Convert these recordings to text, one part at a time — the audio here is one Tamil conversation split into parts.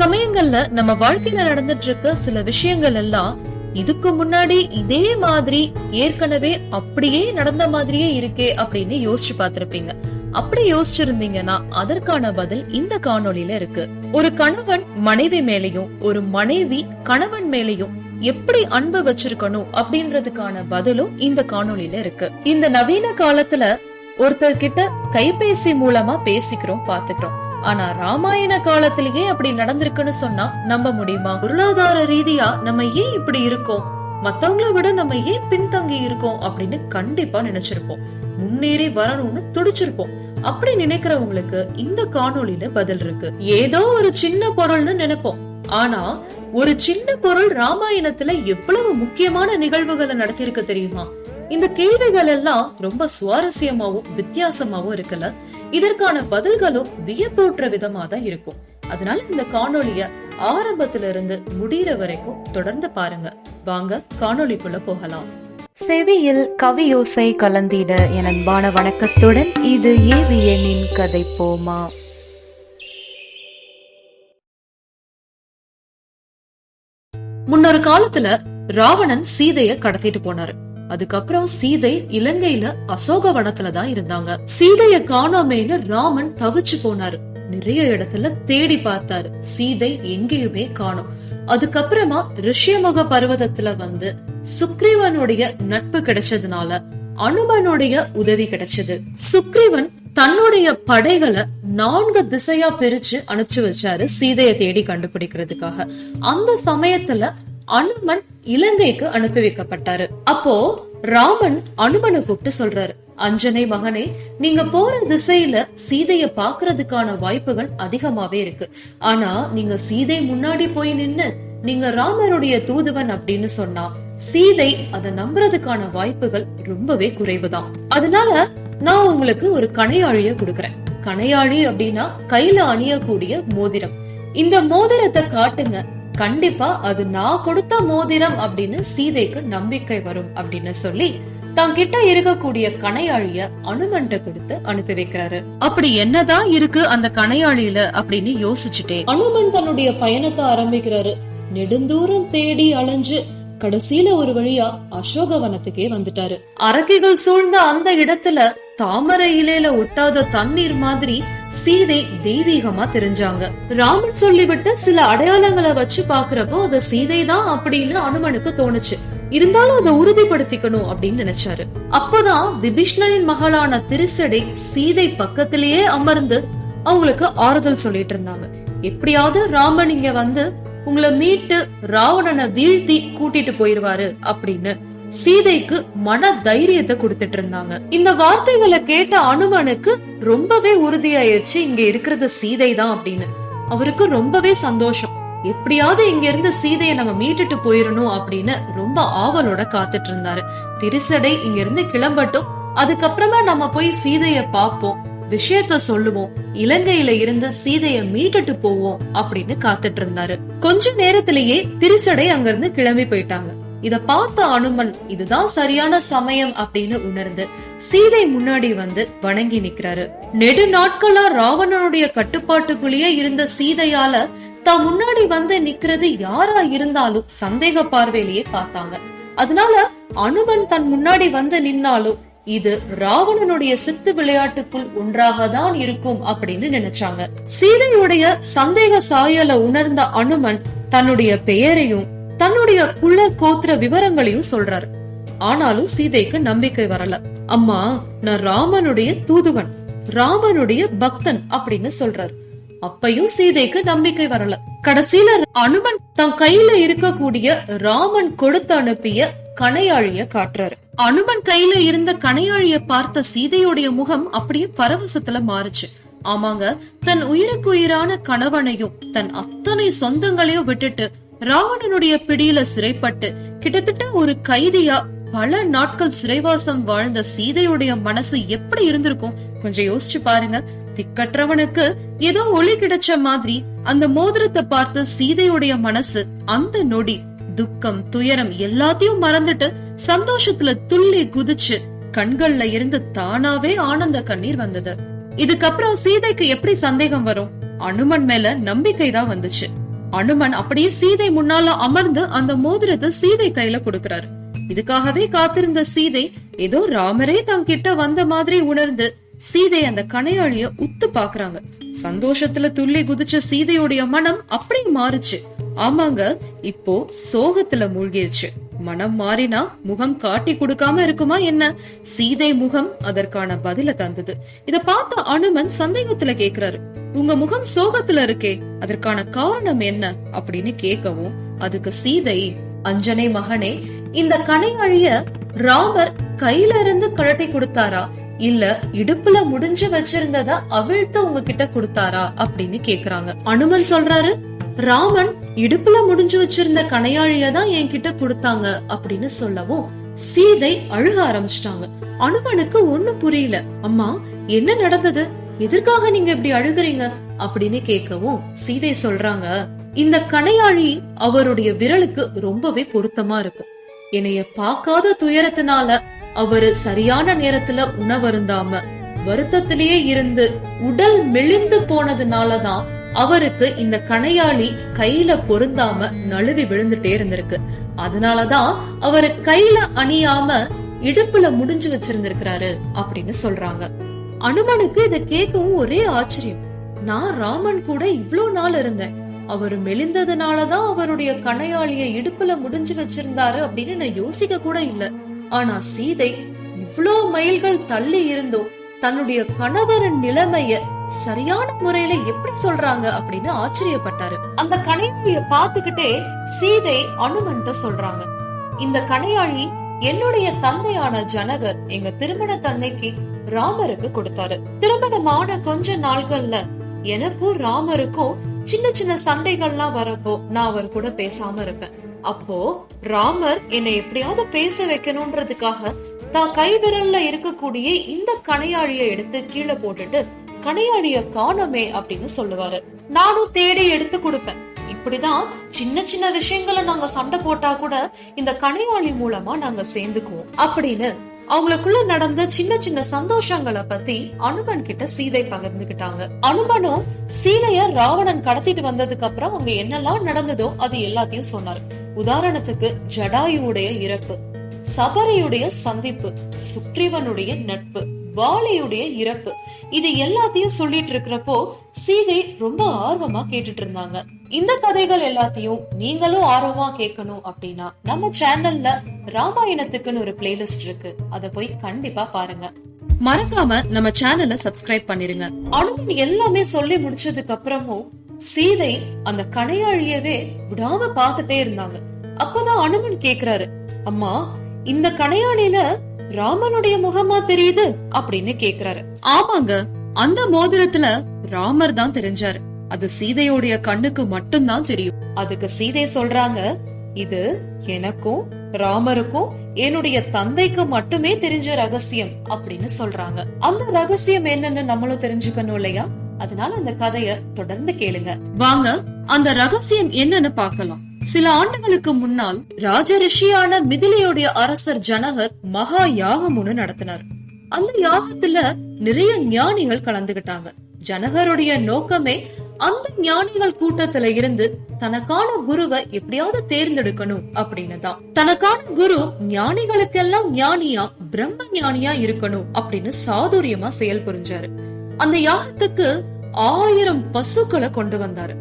சமயங்கள்ல நம்ம வாழ்க்கையில நடந்துட்டு இருக்க சில விஷயங்கள் எல்லாம் இதுக்கு முன்னாடி இதே மாதிரி ஏற்கனவே அப்படியே நடந்த மாதிரியே இருக்கே அப்படின்னு யோசிச்சு பார்த்திருப்பீங்க. அப்படி யோசிச்சிருந்தீங்கன்னா அதற்கான பதில் இந்த காணொளியில இருக்கு. ஒரு கணவன் மனைவி மேலையும் ஒரு மனைவி கணவன் மேலையும் எப்படி அன்பு வச்சிருக்கணும் அப்படின்றதுக்கான பதிலும் இந்த காணொளியில இருக்கு. இந்த நவீன காலத்துல ஒருத்தர் கிட்ட கைபேசி மூலமா பேசிக்கிறோம் பாத்துக்கிறோம் ஆனா ராமாயண காலத்திலேயே அப்படி நடந்திருக்குன்னு சொன்னா நம்ப முடியுமா? பொருளாதார ரீதியா நம்ம ஏன் இப்படி இருக்கோம்? மத்தவங்கள விட நம்ம ஏன் பின்தங்கி இருக்கோம் அப்படின்னு கண்டிப்பா நினைச்சிருப்போம். முன்னேறி வரணும்னு துடிச்சிருப்போம். அப்படி நினைக்கிறவங்களுக்கு இந்த காணொளியில பதில் இருக்கு. ஏதோ ஒரு சின்ன பொருள்னு நினைப்போம். ஆனா ஒரு சின்ன பொருள் ராமாயணத்துல எவ்வளவு முக்கியமான நிகழ்வுகளை நடத்தியிருக்கு தெரியுமா? இந்த கேள்விகள் எல்லாம் ரொம்ப சுவாரஸ்யமாவும் வித்தியாசமாவும் இருக்குல்ல? இதற்கான பதில்களும் வியப்பூட்டுற விதமா தான் இருக்கும். அதனால இந்த காணொளிய ஆரம்பத்துல இருந்து முடிகிற வரைக்கும் தொடர்ந்து பாருங்க. வாங்க காணொளிக்குள்ள போகலாம். செவியில் கவியோசை கலந்திட என் அன்பான வணக்கத்துடன் இது ஏவியனின் கதை போமா? முன்னொரு காலத்துல ராவணன் சீதைய கடத்திட்டு போனாரு. அதுக்கப்புறம் சீதை இலங்கையில அசோக தான் இருந்தாங்க. சீதைய காணாமேன்னு ராமன் தவிச்சு போனாரு. நிறைய இடத்துல தேடி பார்த்தாரு. சீதை எங்கேயுமே காணும். அதுக்கப்புறமா ரிஷியமுக பர்வதத்துல வந்து சுக்ரீவனுடைய நட்பு கிடைச்சதுனால அனுமனுடைய உதவி கிடைச்சது. சுக்ரீவன் தன்னுடைய படைகளை நான்கு திசையா பிரிச்சு அனுப்பிச்சு வச்சாரு. சீதையை தேடி கண்டுபிடிக்கிறதுக்காக. அந்த சமயத்துல அனுமன் இலங்கைக்கு அனுப்பி வைக்கப்பட்டாரு. அப்போ ராமன் அனுமனை கூப்பிட்டு சொல்றாரு அஞ்சனை மகனே நீங்க போற திசையில சீதைய பாக்குறதுக்கான வாய்ப்புகள் அதிகமாவே இருக்கு. ஆனா நீங்க சீதை முன்னாடி போய் நின்னு நீங்க ராமருடைய தூதுவன் அப்படின்னு சொன்னா சீதை அதை நம்புறதுக்கான வாய்ப்புகள் ரொம்பவே குறைவுதான். அதனால நான் உங்களுக்கு ஒரு கணையாழிய கொடுக்கறேன். கணையாழி அப்படின்னா கையில அணியக்கூடிய மோதிரம். இந்த மோதிரத்தை காட்டுங்க கண்டிப்பா அது நான் கொடுத்த மோதிரம் அப்படின்னு சீதைக்கு நம்பிக்கை வரும் அப்படின்னு சொல்லி தங்கிட்ட இருக்கக்கூடிய கணையாழிய அனுமன்ட்ட கொடுத்து அனுப்பி வைக்கிறாரு. அப்படி என்னதான் இருக்கு அந்த கணையாழியில அப்படின்னு யோசிச்சுட்டே அனுமன் தன்னுடைய பயணத்தை ஆரம்பிக்கிறாரு. நெடுந்தூரம் தேடி அலைஞ்சு கடைசியில ஒரு வழியா அசோகவனத்துக்கே வந்துட்டாரு. அரக்கிகள் சூழ்ந்த அந்த இடத்துல தாமரை இலையில ஒட்டாத தண்ணீர் மாதிரி சீதை தெய்வீகமா தெரிஞ்சாங்க. ராமன் சொல்லிவிட்டு சில அடையாளங்களை வச்சு பாக்குறப்போ அது சீதை தான் அப்படின்னு அனுமனுக்கு தோணுச்சு. இருந்தாலும் அதை உறுதிப்படுத்திக்கணும் அப்படின்னு நினைச்சாரு. அப்பதான் விபீஷ்ணனின் மகளான திருசடை சீதை பக்கத்திலேயே அமர்ந்து அவங்களுக்கு ஆறுதல் சொல்லிட்டு இருந்தாங்க. எப்படியாவது ராமன் இங்க வந்து உங்களை மீட்டு ராவணனை வீழ்த்தி கூட்டிட்டு போயிருவாரு அப்படின்னு சீதைக்கு மன தைரியத்தை கொடுத்துட்டு இருந்தாங்க. இந்த வார்த்தைகளை கேட்ட அனுமனுக்கு ரொம்பவே உறுதியாயிருச்சு இங்க இருக்கிறது சீதை தான் அப்படின்னு. அவருக்கு ரொம்பவே சந்தோஷம். எப்படியாவது இங்க இருந்து சீதையை நம்ம மீட்டுட்டு போயிடணும் அப்படின்னு ரொம்ப ஆவலோட காத்துட்டு இருந்தாரு. திருசடை இங்க இருந்து கிளம்பட்டும். அதுக்கப்புறமா நம்ம போய் சீதைய பாப்போம் விஷயத்த சொல்லுவோம். இலங்கையில இருந்து சீதைய மீட்டுட்டு போவோம் அப்படின்னு காத்துட்டு இருந்தாரு. கொஞ்ச நேரத்திலேயே திருசடை அங்கிருந்து கிளம்பி போயிட்டாங்க. இத பார்த்த அனுமன் இதுதான் சரியான சமயம் அப்படின்னு உணர்ந்து சீதை முன்னாடி வந்து வணங்கி நிக்கிறாரு. நெடு நாட்களா ராவணனுடைய கட்டுப்பாட்டுக்குள்ளேயே இருந்த சீதையால தான் முன்னாடி வந்து நிக்கிறது யாரா இருந்தாலும் சந்தேக பார்வையிலேயே பார்த்தாங்க. அதனால அனுமன் தன் முன்னாடி வந்து நின்னாலும் இது ராவணனுடைய சித்து விளையாட்டுக்குள் ஒன்றாக தான் இருக்கும் அப்படின்னு நினைச்சாங்க. சீதையுடைய சந்தேக சாயல உணர்ந்த அனுமன் தன்னுடைய பெயரையும் தன்னுடைய குல கோத்திர விவரங்களையும் சொல்றாரு. ஆனாலும் சீதைக்கு நம்பிக்கை வரல. அம்மா நான் ராமனுடைய தூதுவன் ராமனுடைய பக்தன் அப்படின்னு சொல்றாரு. அப்பையும் சீதைக்கு நம்பிக்கை வரல. கடைசியில அனுமன் தன் கையில இருக்கக்கூடிய ராமன் கொடுத்து அனுப்பிய கனையாழிய காட்டுறாரு. அனுமன் கையில இருந்த கனையாழிய பார்த்த சீதையுடைய முகம் அப்படியே பரவசத்துல மாறுச்சு. ஆமாங்க தன் உயிருக்கு உயிரான கணவனையும் தன் அத்தனை சொந்தங்களையும் விட்டுட்டு ராவணனுடைய பிடியில சிறைப்பட்டு கிட்டத்தட்ட ஒரு கைதியா பல நாட்கள் சிறைவாசம் வாழ்ந்த சீதையுடைய மனசு எப்படி இருந்திருக்கும்? கொஞ்சம் யோசிச்சு பாருங்க. திக்கற்றவனுக்கு ஏதோ ஒளி கிடைச்ச மாதிரி அந்த மோதிரத்தை பார்த்த சீதையுடைய மனசு அந்த நொடி துக்கம் துயரம் எல்லாத்தையும் மறந்துட்டு சந்தோஷத்துல துள்ளி குதிச்சு கண்கள்ல இருந்து தானாவே ஆனந்த கண்ணீர் வந்தது. இதுக்கப்புறம் சீதைக்கு எப்படி சந்தேகம் வரும்? அனுமன் மேல நம்பிக்கை தான் வந்துச்சு. அனுமன் அப்படியே சீதை முன்னால அமர்ந்து அந்த மோதிரத்தை சீதை கையில கொடுக்கிறாரு. இதுக்காகவே காத்திருந்த சீதை ஏதோ ராமரே தங்கிட்ட வந்த மாதிரி உணர்ந்து சீதை அந்த கனையாளிய உத்து பாக்குறாங்க. சந்தோஷத்துல துள்ளி குதிச்ச சீதையுடைய மனம் அப்படி மாறுச்சு. ஆமாங்க இப்போ சோகத்துல மூழ்கிருச்சு. மனம் மாறினா முகம் காட்டி கொடுக்காம இருக்குமா என்ன? சீதை முகம் அதற்கான பதில தந்தது. இத பார்த்த அனுமன் சந்தேகத்துல கேக்குறாரு. உங்க முகம் சோகத்துல இருக்கே அதற்கான காரணம் என்ன? அப்படின்னு கேட்கவும் அதுக்கு சீதை அஞ்சனை மகனே இந்த கனை அழிய ராமர் கையில இருந்து கழட்டி கொடுத்தாரா? இல்ல இடுப்புல முடிஞ்சு வச்சிருந்ததா அவிழ்த்து உங்ககிட்ட கொடுத்தாரா? அப்படின்னு கேக்குறாங்க. அனுமன் சொல்றாரு ராமன் இடுப்புல முடிஞ்சு வச்சிருந்த கனையாழிய தான் என்கிட்ட கொடுத்தாங்க அப்படின்னு சொல்லவும் சீதை அழுக ஆரம்பிச்சிட்டாங்க. அனுமனுக்கு ஒண்ணும் புரியல. அம்மா என்ன நடந்தது? எதற்காக நீங்க இப்படி அழுகுறீங்க? அப்படின்னு கேட்கவும் சீதை சொல்றாங்க இந்த கனையாழி அவருடைய விரலுக்கு ரொம்பவே பொருத்தமா இருக்கு. என்னைய பார்க்காத துயரத்தினால அவரு சரியான நேரத்துல உணவருந்தாம வருத்தத்திலேயே இருந்து உடல் மெலிந்து போனதுனாலதான் அவருக்கு இந்த கணையாளி கையில பொருந்தாம நழுவி விழுந்துட்டே இருந்திருக்கு. அதனாலதான் அவரு கையில அணியாம இடுப்புல முடிஞ்சு வச்சிருந்திருக்கிறாரு அப்படின்னு சொல்றாங்க. அனுமனுக்கு இத கேட்கவும் ஒரே ஆச்சரியம். நான் ராமன் கூட இவ்ளோ நாள் இருந்தேன். அவர் மெலிந்ததுனாலதான் அவருடைய கணையாளிய இடுப்புல முடிஞ்சு வச்சிருந்தாரு அப்படின்னு நான் யோசிக்க கூட இல்ல. ஆனா சீதை இவ்ளோ மைல்கள் தள்ளி இருந்தோம் தன்னுடைய கணவரின் நிலைமைய சரியான முறையில எப்படி சொல்றாங்க அப்படின்னு ஆச்சரியப்பட்டாரு. அந்த கணையாழிய பாத்துக்கிட்டே சீதை அனுமன்ட்ட சொல்றாங்க. இந்த கணையாழி என்னுடைய தந்தையான ஜனகர் எங்க திருமண தன்னைக்கு ராமருக்கு கொடுத்தாரு. திருமணமான கொஞ்ச நாள்கள்ல எனக்கும் ராமருக்கும் சின்ன சின்ன சண்டைகள்லாம் வரப்போ நான் அவர் கூட பேசாம இருப்பேன். அப்போ ராமர் என்னை எப்படியாவது பேச வைக்கணும்ன்றதுக்காக தான் கைவிரல்ல இருக்கக்கூடிய இந்த கணையாழியை எடுத்து கீழே போட்டுட்டு கணையாழிய காணோமே அப்படின்னு சொல்லுவாரு. நானும் தேடி எடுத்து கொடுப்பேன். இப்படிதான் சின்ன சின்ன விஷயங்களை நாங்க சண்டை போட்டா கூட இந்த கணையாளி மூலமா நாங்க சேர்ந்துக்குவோம் அப்படின்னு அவங்களுக்குள்ள நடந்த சின்ன சின்ன சந்தோஷங்களை பத்தி அனுமன் கிட்ட சீதை பகிர்ந்துகிட்டாங்க. அனுமனும் சீதைய ராவணன் கடத்திட்டு வந்ததுக்கு அப்புறம் அவங்க என்னெல்லாம் நடந்ததோ அது எல்லாத்தையும் சொன்னாரு. உதாரணத்துக்கு ஜடாயுடைய இறப்பு. சபரியுடைய சந்திப்பு சுக்ரீவனுடைய நட்பு வாலியுடைய இறப்பு இது எல்லாத்தையும் சொல்லிட்டு இருக்கிறப்போ சீதை ரொம்ப ஆர்வமா கேட்டுட்டு இருந்தாங்க. இந்த கதைகள் எல்லாத்தையும் நீங்களும் ஆர்வமா கேட்கணும் அப்படின்னா நம்ம சேனல்ல ராமாயணத்துக்குன்னு ஒரு பிளேலிஸ்ட் இருக்கு. அத போய் கண்டிப்பா பாருங்க. மறக்காம நம்ம சேனலை சப்ஸ்கிரைப் பண்ணிருங்க. அனுமன் எல்லாமே சொல்லி முடிச்சதுக்கு அப்புறமும் சீதை அந்த கணையாழியவே விடாம பாத்துட்டே இருந்தாங்க. அப்பதான் அனுமன் கேக்குறாரு அம்மா இந்த கணையாழியில ராமனுடைய முகமா தெரியுது அப்படின்னு கேக்குறாரு. ஆமாங்க அந்த மோதிரத்துல ராமர் தான் தெரிஞ்சாரு. அது சீதையோடைய கண்ணுக்கு மட்டும்தான் தெரியும். அதுக்கு சீதை சொல்றாங்க இது எனக்கும் ராமருக்கும் என்னுடைய தந்தைக்கு மட்டுமே தெரிஞ்ச ரகசியம் அப்படின்னு சொல்றாங்க. அந்த ரகசியம் என்னன்னு நம்மளும் தெரிஞ்சுக்கணும் இல்லையா? அதனால அந்த கதைய தொடர்ந்து கேளுங்க. வாங்க அந்த ரகசியம் என்னன்னு பார்க்கலாம். சில ஆண்டுகளுக்கு முன்னால் ராஜ ரிஷியான மிதிலையுடைய அரசர் ஜனகர் மகா யாகம் ஒண்ணு நடத்தினார். அந்த யாகத்துல நிறைய ஞானிகள் கலந்துகிட்டாங்க. ஜனகருடைய நோக்கமே அந்த ஞானிகள் கூட்டத்துல இருந்து தனக்கான குருவை எப்படியாவது தேர்ந்தெடுக்கணும் அப்படின்னு தான் தனக்கான குரு ஞானிகளுக்கெல்லாம் ஞானியா பிரம்ம ஞானியா இருக்கணும் அப்படின்னு சாதுரியமா செயல் புரிஞ்சாரு. அந்த யாகத்துக்கு ஆயிரம் பசுக்களை கொண்டு வந்தாரு.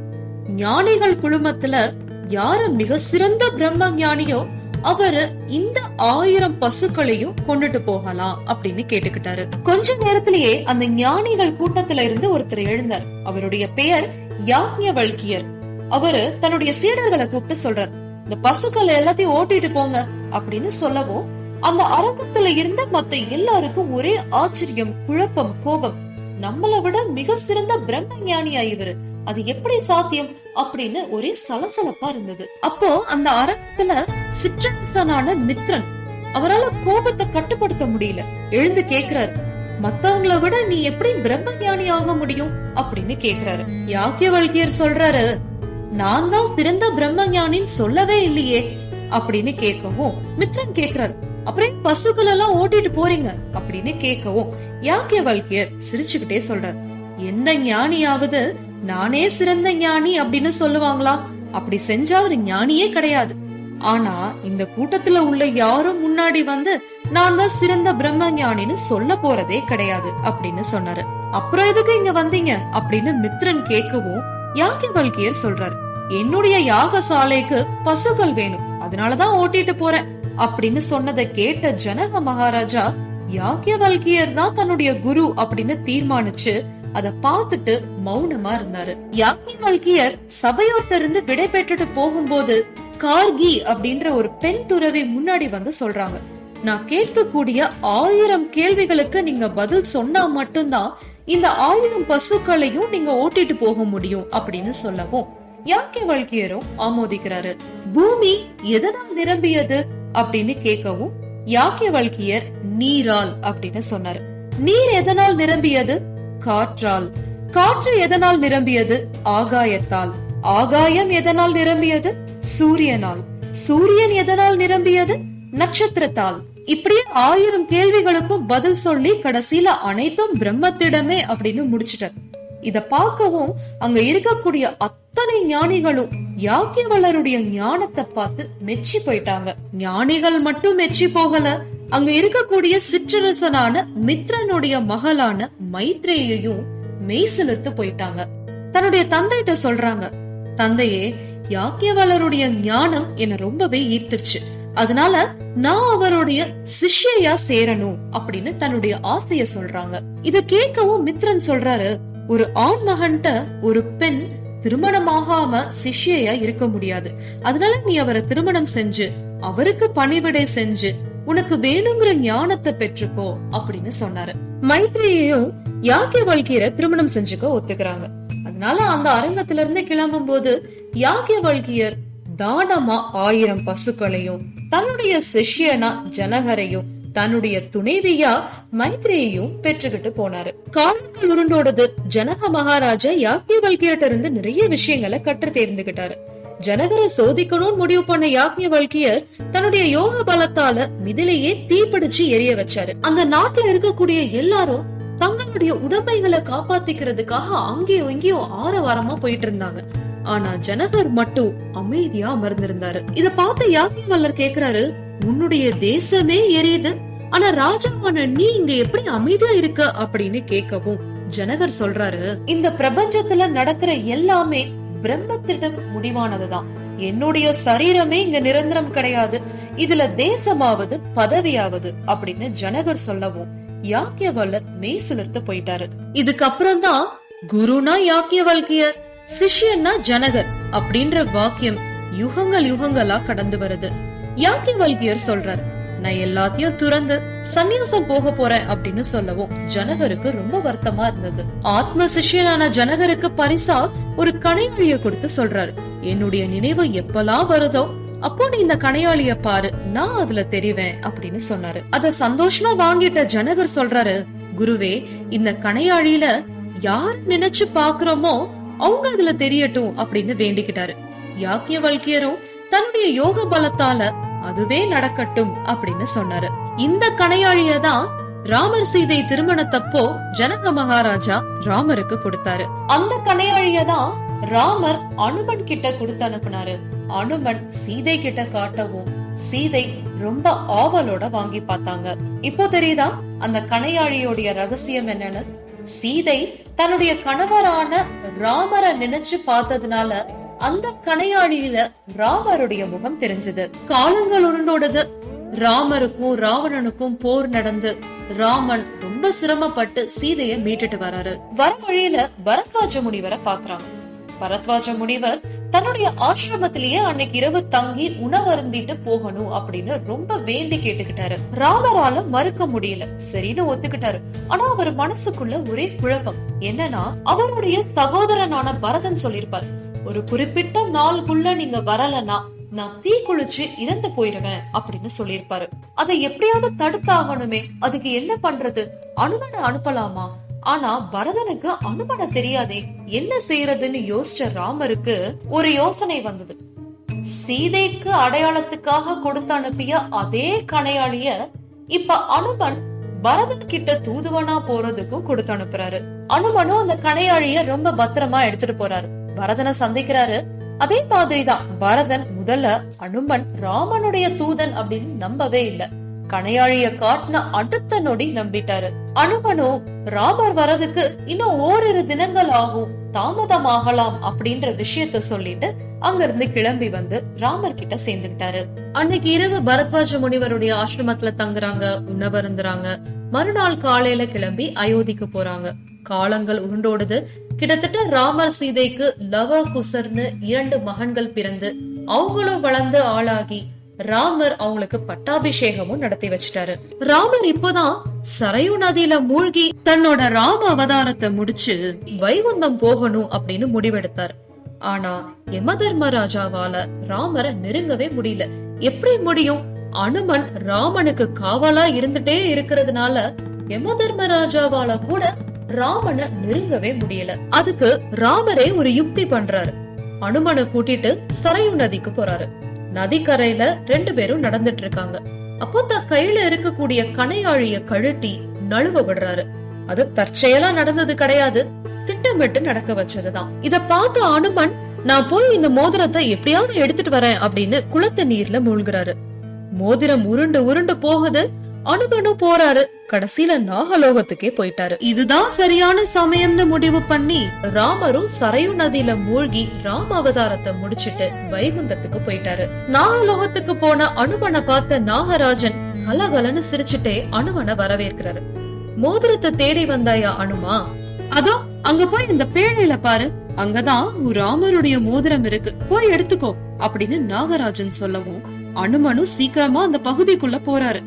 ஞானிகள் குழுமத்துல யாரு மிக சிறந்த பிரம்ம ஞானியோ அவரு இந்த ஆயிரம் பசுக்களையும் கொண்டுட்டு போகலாம் அப்படின்னு கேட்டுக்கிட்டாரு. கொஞ்ச நேரத்திலேயே அந்த ஞானிகள் கூட்டத்துல இருந்து ஒருத்தர் எழுந்தார். அவருடைய பெயர் யாக்ஞவல்கியர். அவரு தன்னுடைய சீடர்களை கூப்பிட்டு சொல்றார் இந்த பசுக்களை எல்லாத்தையும் ஓட்டிட்டு போங்க அப்படின்னு சொல்லவும் அந்த அரங்கத்துல இருந்த மத்த எல்லாருக்கும் ஒரே ஆச்சரியம் குழப்பம் கோபம். நம்மளை விட மிக சிறந்த பிரம்ம ஞானியா இவரு அது எப்படி சாத்தியம்? அப்படின்னு ஒரே சலசலப்பா இருந்தது. அப்போ அந்த அரங்கத்துல சிற்றரசனான மித்ரன் அவரால கோபத்தை கட்டுப்படுத்த முடியல. எழுந்து கேக்குறாரு மத்தவங்கள விட நீ எப்படி பிரம்ம ஞானி ஆக முடியும்? அப்படின்னு கேக்குறாரு. யாக்கியவல்கியர் சொல்றாரு நான் தான் சிறந்த பிரம்ம ஞானின்னு சொல்லவே இல்லையே அப்படின்னு கேட்கவும் மித்ரன் கேக்குறாரு அப்புறம் பசுக்கள் எல்லாம் ஓட்டிட்டு போறீங்க. அப்படின்னு கேட்கவும் யாக்கியவல்கியர் சிரிச்சுக்கிட்டே சொல்றாரு. எந்த ஞானியாவது நானே சிறந்த ஞானி அப்படின்னு சொல்லுவாங்களா? அப்படி செஞ்சா ஒரு ஞானியே கிடையாது. ஆனா இந்த கூட்டத்துல உள்ள யாரும் முன்னாடி வந்து நான் தான் சிறந்த பிரம்ம ஞானின்னு சொல்ல போறதே கிடையாது அப்படின்னு சொன்னாரு. அப்புறம் எதுக்கு இங்க வந்தீங்க? அப்படின்னு மித்ரன் கேட்கவும் யாக்கியவல்கியர் சொல்றாரு என்னுடைய யாக சாலைக்கு பசுக்கள் வேணும். அதனாலதான் ஓட்டிட்டு போறேன். அப்படின்னு சொன்னதை கேட்ட ஜனக மகாராஜா யாக்கியவல்கியர் தான் தன்னுடைய குரு அப்படின்னு தீர்மானிச்சு அத பார்த்துட்டு மௌனமா இருந்தாரு. யாக்கியவல்கியர் சபையோட்ட இருந்து விடை பெற்றுட்டு போகும்போது கார்கி அப்படின்ற ஒரு பெண் துறவி முன்னாடி வந்து சொல்றாங்க. நான் கேட்கக்கூடிய ஆயிரம் கேள்விகளுக்கு நீங்க பதில் சொன்னா மட்டும்தான் இந்த ஆயிரம் பசுக்களையும் நீங்க ஓட்டிட்டு போக முடியும் அப்படின்னு சொல்லவும் யாக்கே வல்கியரும் ஆமோதிக்கிறாரு. பூமி எதனால் நிரம்பியது? அப்படின்னு கேட்கவும் யாக்கே வல்கியர் நீரால் அப்படின்னு சொன்னாரு. நீர் எதனால் நிரம்பியது? காற்றால். காற்று எதனால் நிரம்பியது? ஆகாயத்தால். ஆகாயம் எதனால் நிரம்பியது? சூரியனால். சூரியன் எதனால் நிரம்பியது? நட்சத்திரத்தால். இப்படியே ஆயிரம் கேள்விகளுக்கும் பதில் சொல்லி கடைசியில அனைத்தும் பிரம்மத்திடமே அப்படின்னு முடிச்சிட்டார். இத பார்க்கவும் அங்க இருக்கக்கூடிய அத்தனை ஞானிகளும் யாக்கியவளருடைய ஞானத்தை பார்த்து மெச்சி போயிட்டாங்க. ஞானிகள் மட்டும் மெச்சி போகல. அங்க இருக்கக்கூடிய சிற்றரசனான மித்ரனுடைய மகளான மைத்ரேயையும் மெய்சிலிர்த்து போயிட்டாங்க. தன்னுடைய தந்தைகிட்ட சொல்றாங்க தந்தையே யாக்கியவளருடைய ஞானம் என்ன ரொம்பவே ஈர்த்துருச்சு. அதனால நான் அவருடைய சிஷ்யா சேரணும் அப்படின்னு தன்னுடைய ஆசைய சொல்றாங்க. இத கேட்கவும் மித்ரன் சொல்றாரு ஒரு ஆண் மகன்கிட்ட ஒரு பெண் திருமணமாகாம சிஷ்யையா இருக்க முடியாது. அதனால நீ அவரை திருமணம் செஞ்சு அவருக்கு பணிவிடை செஞ்சு உனக்கு வேணுங்கிற ஞானத்தை பெற்றுக்கோ அப்படின்னு சொன்னாரு. மைத்ரியையும் யாக்கிய வல்கியரை திருமணம் செஞ்சுக்க ஒத்துக்கிறாங்க. அதனால அந்த அரங்கத்துல இருந்து கிளம்பும் போது யாக்கிய வல்கியர் தானமா ஆயிரம் பசுக்களையும் தன்னுடைய சிஷ்யனா ஜனகரையும் தன்னுடைய துணைவியா மைத்ரேயையும் பெற்றுக்கிட்டு போனாரு. காலங்கள் உருண்டோடது. ஜனக மகாராஜா யாக்கியவல்கியர்ட்ட இருந்து நிறைய விஷயங்களை கற்று தேர்ந்துகிட்டாரு. ஜனகரை சோதிக்கணும்னு முடிவு பண்ண யாக்கியவல்கியர் தன்னுடைய யோக பலத்தால மிதிலையே தீப்பிடிச்சு எரிய வச்சாரு. அந்த நாட்டுல இருக்கக்கூடிய எல்லாரும் தங்களுடைய உடமைகளை காப்பாத்திக்கிறதுக்காக அங்கேயும் இங்கேயும் ஆரவாரமா போயிட்டு இருந்தாங்க. ஆனா ஜனகர் மட்டும் அமைதியா அமர்ந்திருந்தாரு. இத பார்த்த யாக்கியவல்லர் கேக்குறாரு உன்னுடைய தேசமே எரியுது. ஆனா ராஜாவான நீ இங்க எப்படி அமைதியா இருக்க அப்படின்னு கேட்கவும் ஜனகர் சொல்றாரு. இந்த பிரபஞ்சத்துல நடக்கிற எல்லாமே பிரம்மத்திடம் முடிவானதுதான். என்னுடைய சரீரமே இங்க நிரந்தரம் கிடையாது. இதுல தேசமாவது பதவியாவது அப்படின்னு ஜனகர் சொல்லவும் யாக்கியவல்லர் மெய் சிலிர்த்து போயிட்டாரு. இதுக்கப்புறம் தான் குருனா யாக்கியவல்கியர் சிஷ்யன்னா ஜனகர் அப்படின்ற வாக்கியம் யுகங்கள் யுகங்களா கடந்து வருது. யாக்கி வல்கியர் சொல்றாரு நான் எல்லாத்தையும் துறந்து சந்நியாசம் போக போறேன் அப்படின்னு சொல்லவும் ஜனகருக்கு ரொம்ப வருத்தமா இருந்தது. ஆத்ம சிஷியனான ஜனகருக்கு பரிசா ஒரு கனையாளிய கொடுத்து சொல்றாரு என்னுடைய நினைவு எப்பெல்லாம் வருதோ அப்போ நீ இந்த கனையாளிய பாரு நான் அதுல தெரிவேன் அப்படின்னு சொன்னாரு. அத சந்தோஷமா வாங்கிட்ட ஜனகர் சொல்றாரு குருவே இந்த கனையாளியில யார் நினைச்சு பாக்குறோமோ அவங்க அதுல தெரியட்டும் அப்படின்னு வேண்டிக்கிட்டாரு. யாக்கிய வல்கியரும் தன்னுடைய யோக பலத்தால அதுவே நடக்கட்டும் அப்படின்னு சொன்னாரு. இந்த கணையாழிய தான் ராமர் சீதை திருமணத்தப்போ ஜனக மகாராஜா ராமருக்கு கொடுத்தாரு. அந்த கணையாழிய தான் ராமர் அனுமன் கிட்ட கொடுத்து அனுப்புனாரு. அனுமன் சீதை கிட்ட காட்டவும் சீதை ரொம்ப ஆவலோட வாங்கி பார்த்தாங்க. இப்போ தெரியுதா? அந்த கணையாழியோடைய ரகசியம் என்னன்னு? சீதை தன்னுடைய கணவரான ராமரை நினைச்சு பார்த்ததுனால அந்த கணையாழியில ராமருடைய முகம் தெரிஞ்சது. காலங்கள் உருண்டோடுது. ராமருக்கும் ராவணனுக்கும் போர் நடந்து ராமன் ரொம்ப சிரமப்பட்டு சீதைய மீட்டுட்டு வராரு. வர வழியில பரத்வாஜ முனிவரை பாக்குறாங்க பரத்வாஜ முனிவர் தன்னுடைய ஆசிரமத்திலேயே அன்னைக்கு இரவு தங்கி உணவருந்திட்டு போகணும் அப்படின்னு ரொம்ப வேண்டி கேட்டுக்கிட்டாரு. ராமரால மறுக்க முடியல. சரின்னு ஒத்துக்கிட்டாரு. ஆனா அவர் மனசுக்குள்ள ஒரே குழப்பம். என்னன்னா அவருடைய சகோதரனான பரதன் சொல்லிருப்பார் ஒரு குறிப்பிட்ட நாளுக்குள்ள நீங்க வரலன்னா நான் தீ குளிச்சு இறந்து போயிருவேன் அப்படின்னு சொல்லியிருப்பாரு. அதை எப்படியாவது தடுத்தாகணுமே அதுக்கு என்ன பண்றது? அனுமனை அனுப்பலாமா? ஆனா பரதனுக்கு அனுமனை தெரியாதே என்ன செய்யறதுன்னு யோசிச்ச ராமருக்கு ஒரு யோசனை வந்தது. சீதைக்கு அடையாளத்துக்காக கொடுத்து அனுப்பிய அதே கணையாளிய இப்ப அனுமன் பரதன் கிட்ட தூதுவனா போறதுக்கும் கொடுத்து அனுப்புறாரு. அனுமனும் அந்த கணையாளிய ரொம்ப பத்திரமா எடுத்துட்டு போறாரு. பரதனை சந்திக்கிறாரு. அதே மாதிரிதான் பரதன் முதல்ல அனுமன் ராமனுடைய தூதன் அப்படின்னு நம்பவே இல்ல. கனையாழிய காட்டின அடுத்த நொடி நம்பிட்டாரு. அனுமனோ ராமர் வரதுக்கு இன்னும் ஓரிரு தினங்கள் ஆகும். தாமதமாகலாம் அப்படின்ற விஷயத்த சொல்லிட்டு அங்கிருந்து கிளம்பி வந்து ராமர் கிட்ட சேர்ந்துட்டாரு அன்னைக்கு இரவு பரத்வாஜ முனிவருடைய ஆசிரமத்துல தங்குறாங்க உணவருந்துறாங்க மறுநாள் காலையில கிளம்பி அயோத்திக்கு போறாங்க. காலங்கள் உருண்டோடுது. கிட்டத்தட்ட ராமர் சீதைக்கு லவ குசர்னு இரண்டு மகன்கள் பிறந்து அவங்களும் வளர்ந்து ஆளாகி ராமர் அவங்களுக்கு பட்டாபிஷேகமும் நடத்தி வச்சிட்டாரு. ராமர் இப்போதான் சரையு நதியில மூழ்கி தன்னோட ராம அவதாரத்தை முடிச்சு வைகுந்தம் போகணும் அப்படின்னு முடிவெடுத்தார். ஆனா யமதர்மராஜாவால ராமரை நெருங்கவே முடியல. எப்படி முடியும்? அனுமன் ராமனுக்கு காவலா இருந்துட்டே இருக்கிறதுனால யமதர்மராஜாவால கூட ராமனை நெருங்கவே முடியல. அதுக்கு ராமரே ஒரு யுக்தி பண்றாரு. அனுமனை கூட்டிட்டு சரையு நதிக்கு போறாரு. நதிக்கரையில ரெண்டு பேரும் நடந்துட்டு இருக்காங்க. அப்போ தன் கையில இருக்கக்கூடிய கனையாழிய கழட்டி நழுவ விடுறாரு. அது தற்செயலா நடந்தது கிடையாது. திட்டமிட்டு நடக்க வச்சதுதான். இத பார்த்த அனுமன் நான் போய் இந்த மோதிரத்தை எப்படியாவது எடுத்துட்டு வரேன் அப்படின்னு குளத்து நீர்ல மூழ்கிறாரு. மோதிரம் உருண்டு உருண்டு போகுது. அனுமனும் போறாரு. கடைசியில நாகலோகத்துக்கே போயிட்டாரு. இதுதான் சரியான சமயம்னு முடிவு பண்ணி ராமரும் சரையு நதியில மூழ்கி ராம அவதாரத்தை முடிச்சிட்டு வைகுந்தத்துக்கு போயிட்டாரு. நாகலோகத்துக்கு போன அனுமனை பார்த்த நாகராஜன் கலகலன்னு சிரிச்சுட்டே அனுமனை வரவேற்கிறாரு. மோதிரத்தை தேடி வந்தாயா அனுமா? அதோ அங்க போய் இந்த பேழையில பாரு. அங்கதான் ராமருடைய மோதிரம் இருக்கு. போய் எடுத்துக்கோ அப்படின்னு நாகராஜன் சொல்லவும் அனுமனும் சீக்கிரமா அந்த பகுதிக்குள்ள போறாரு.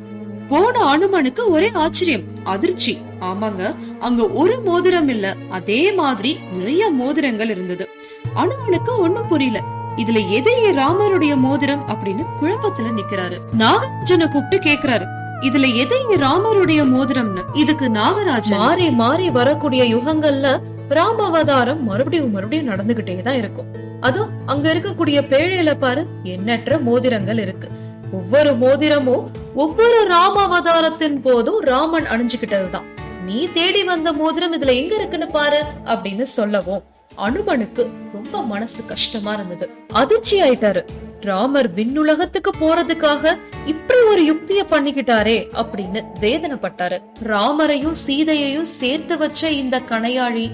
போன அனுமனுக்கு ஒரே ஆச்சரியம் அதிர்ச்சி. ஆமாங்க அங்க ஒரு மோதிரம் இல்ல அதே மாதிரி நிறைய மோதிரங்கள் இருந்தது. அனுமனுக்கு ஒண்ணும் புரியல. இதுல எது ராமருடைய மோதிரம் அப்படின்னு குழப்பத்துல நிக்கிறாரு. நாகராஜனை கூப்பிட்டு கேக்குறாரு. இதுல எது ராமருடைய மோதிரம்னு? இதுக்கு நாகராஜன். மாறி மாறி வரக்கூடிய யுகங்கள்ல ராம அவதாரம் மறுபடியும் மறுபடியும் நடந்துகிட்டே தான் இருக்கும். அதுவும் அங்க இருக்கக்கூடிய பேழையில பாரு எண்ணற்ற மோதிரங்கள் இருக்கு. ஒவ்வொரு மோதிரமும் ஒவ்வொரு ராம அவதாரத்தின் போதும் ராமன் அணிஞ்சுகிட்டதுதான் நீ தேடி வந்த மோதிரம் இதுல எங்க இருக்குன்னு பாரு அப்படின்னு சொல்லவும் அனுமனுக்கு ரொம்ப மனசு கஷ்டமா இருந்தது. அதிர்ச்சி ஆயிட்டாரு. ராமர் விண்ணுலகத்துக்கு போறதுக்காக இப்படி ஒரு யுக்திய பண்ணிக்கிட்டாரே அப்படின்னு வேதனைப்பட்டாரு. ராமரையும் சீதையையும் சேர்த்து வச்ச இந்த கணையாழி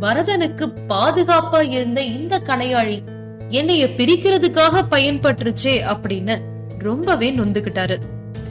பரதனுக்கு பாதுகாப்பா இருந்த இந்த கணையாழி என்னைய பிரிக்கிறதுக்காக பயன்பட்டுருச்சே அப்படின்னு ரொம்பவே நொந்துகிட்டாரு.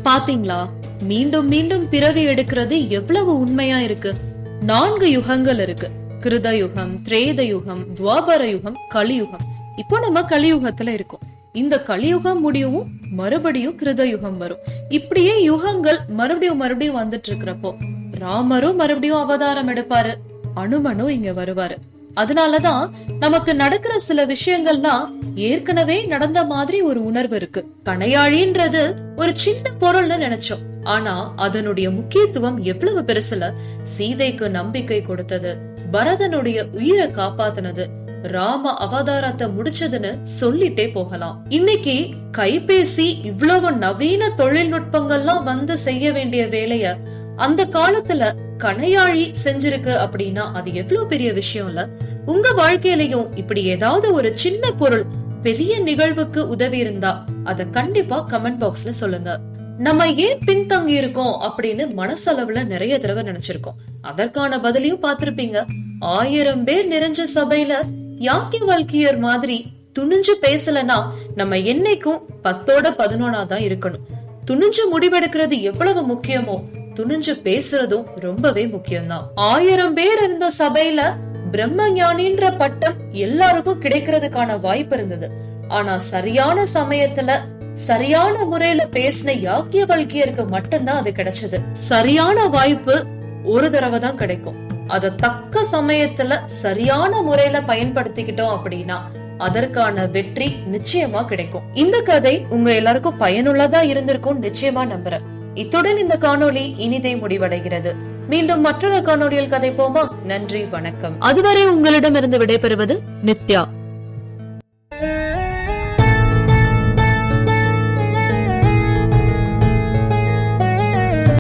பாத்தீங்களா? மீண்டும் மீண்டும் பிறவி எடுக்கிறது எவ்வளவு உண்மையா இருக்கு. நான்கு யுகங்கள் இருக்கு. கிருத யுகம் திரேத யுகம் துவாபர யுகம் கலியுகம். இப்போ நம்ம கலியுகத்துல இருக்கோம். இந்த கலியுகம் முடியவும் மறுபடியும் கிருத யுகம் வரும். இப்படியே யுகங்கள் மறுபடியும் மறுபடியும் வந்துட்டு இருக்கிறப்போ ராமரும் மறுபடியும் அவதாரம் எடுப்பாரு. அனுமனும் இங்க வருவாரு. அதனாலதான் நமக்கு நடக்கிற சில விஷயங்கள்லாம் ஏற்கனவே நடந்த மாதிரி ஒரு உணர்வு இருக்கு. கணையாழின்றது ஒரு சின்ன பொருள்னு நினைச்சோம். ஆனா அதனுடைய முக்கியத்துவம் எவ்வளவு பெருசுல சீதைக்கு நம்பிக்கை கொடுத்தது பரதனுடைய உயிரை காப்பாத்துனது ராம அவதாரத்தை முடிச்சதுன்னு சொல்லிட்டே போகலாம். இன்னைக்கு கைபேசி இவ்வளவு நவீன தொழில்நுட்பங்கள்லாம் வந்து செய்ய வேண்டிய வேலைய அந்த காலத்துல கணையாழி செஞ்சிருக்கு அப்படின்னா அது எவ்வளவு பெரிய விஷயம் இல்ல? உங்க வாழ்க்கையிலயும் இப்படி ஏதாவது ஒரு சின்ன பொருள் பெரிய நிகழ்வுக்கு உதவி இருந்தா அத கண்டிப்பா கமெண்ட் பாக்ஸ்ல சொல்லுங்க. நம்ம ஏன் பின்தங்கி இருக்கோம் அப்படின்னு மனசளவுல நிறைய தடவை நினைச்சிருக்கோம். அதற்கான பதிலையும் பார்த்திருப்பீங்க. ஆயிரம் பேர் நிறைஞ்ச சபையில யாக்கி வாழ்க்கையர் மாதிரி துணிஞ்சு பேசலனா நம்ம என்னைக்கும் பத்தோட பதினொன்னா தான் இருக்கணும். துணிஞ்சு முடிவெடுக்கிறது எவ்வளவு முக்கியமோ துணிஞ்சு பேசுறதும் ரொம்பவே முக்கியம்தான். ஆயிரம் பேர் இருந்த சபையில பிரம்ம ஞானின்ற பட்டம் எல்லாருக்கும் கிடைக்கிறதுக்கான வாய்ப்பு இருந்தது. ஆனா சரியான சமயத்துல சரியான முறையில பேசின யாக்கிய வல்கியருக்கு மட்டும்தான் அது கிடைச்சது. சரியான வாய்ப்பு ஒரு தடவை தான் கிடைக்கும். அத தக்க சமயத்துல சரியான முறையில பயன்படுத்திக்கிட்டோம் அப்படின்னா அதற்கான வெற்றி நிச்சயமா கிடைக்கும். இந்த கதை உங்க எல்லாருக்கும் பயனுள்ளதா இருந்திருக்கும் நிச்சயமா நம்புறேன். இத்துடன் இந்த காணொளி இனிதே முடிவடைகிறது. மீண்டும் மற்றொரு காணொளியில் கதைப்போமா? நன்றி வணக்கம். அதுவரை உங்களிடமிருந்து விடைபெறுவது நித்யா.